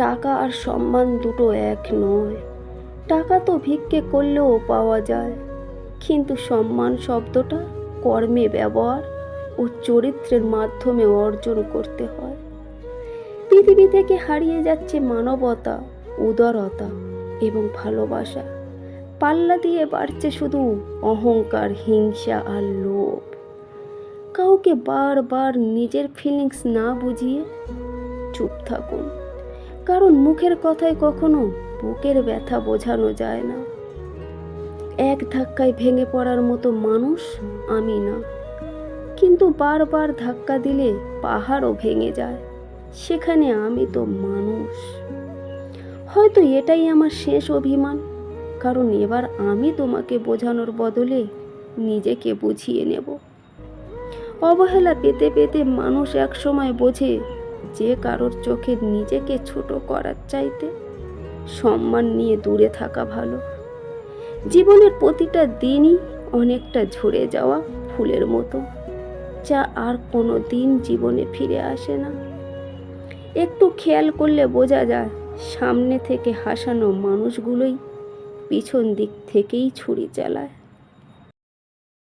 টাকা আর সম্মান দুটো এক নয়। টাকা তো ভিক্ষে করলেও পাওয়া যায়। কিন্তু সম্মান শব্দটা কর্মে ব্যবহার ও চরিত্রের মাধ্যমে অর্জন করতে হয়। পৃথিবী থেকে হারিয়ে যাচ্ছে মানবতা, উদারতা এবং ভালোবাসা। পাল্লা দিয়ে বাড়ছে শুধু অহংকার, হিংসা আর লোভ। কাউকে বারবার নিজের ফিলিংস না বুঝিয়ে চুপ থাকুন। কারণ মুখের কথায় কখনো বুকের ব্যথা বোঝানো যায় না। এক ধাক্কায় ভেঙে পড়ার মতো মানুষ আমি না। কিন্তু বারবার ধাক্কা দিলে পাহাড়ও ভেঙে যায়, সেখানে আমি তো মানুষ। হয়তো এটাই আমার শেষ অভিমান, কারণ এবার আমি তোমাকে বোঝানোর বদলে নিজেকে বুঝিয়ে নেব। অবহেলা পেতে পেতে মানুষ একসময় বোঝে যে কারোর চোখে নিজেকে ছোট করার চাইতে সম্মান নিয়ে দূরে থাকা ভালো। জীবনের প্রতিটা দিনই অনেকটা ঝরে যাওয়া ফুলের মতো, যা আর কোনো দিন জীবনে ফিরে আসে না। একটু খেয়াল করলে বোঝা যায়, সামনে থেকে হাসানো মানুষগুলোই পিছন দিক থেকেই ছুরি চালায়।